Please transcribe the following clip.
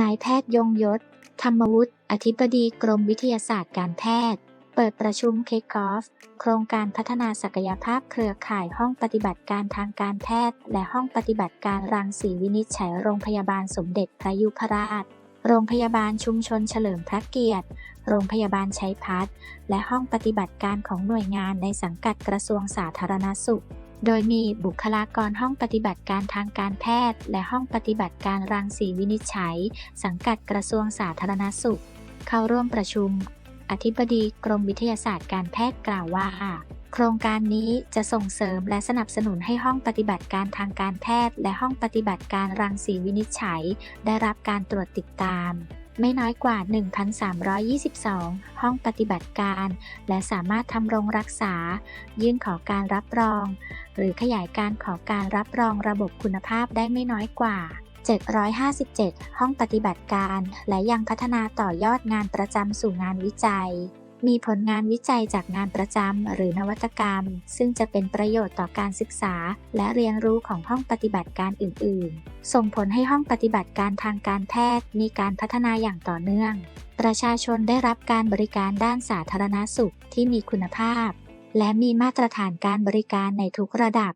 นายแพทย์ยงยศ ธรรมวุฒิ อธิบดีกรมวิทยาศาสตร์การแพทย์ เปิดประชุมเคกอฟ โครงการพัฒนาศักยภาพเครือข่ายห้องปฏิบัติการทางการแพทย์ และห้องปฏิบัติการรังสีวินิจฉัยโรงพยาบาลสมเด็จพระยุพราช โรงพยาบาลชุมชนเฉลิมพระเกียรติ โรงพยาบาลชัยพัฒน์และห้องปฏิบัติการของหน่วยงานในสังกัดกระทรวงสาธารณสุข โดยมีบุคลากรห้องปฏิบัติการทางการแพทย์ และห้องปฏิบัติการรังสีวินิจฉัย สังกัดกระทรวงสาธารณสุข เข้าร่วมประชุม อธิบดีกรมวิทยาศาสตร์การแพทย์กล่าวว่าโครงการนี้จะส่งเสริมและสนับสนุนให้ห้องปฏิบัติการทางการแพทย์ และห้องปฏิบัติการรังสีวินิจฉัย ได้รับการตรวจติดตาม ไม่น้อยกว่า 1,322 ห้องปฏิบัติการ และสามารถทำรงรักษา ยื่นขอการรับรอง หรือขยายการขอการรับรองระบบคุณภาพได้ไม่น้อยกว่า 757 ห้องปฏิบัติการ และยังพัฒนาต่อยอดงานประจำสู่งานวิจัย มีผลงานวิจัยจากงานประจำหรือนวัตกรรม ซึ่งจะเป็นประโยชน์ต่อการศึกษา และเรียนรู้ของห้องปฏิบัติการอื่น ๆ ส่งผลให้ห้องปฏิบัติการทางการแพทย์ มีการพัฒนาอย่างต่อเนื่อง ประชาชนได้รับการบริการด้านสาธารณสุขที่มีคุณภาพ และมีมาตรฐานการบริการในทุกระดับ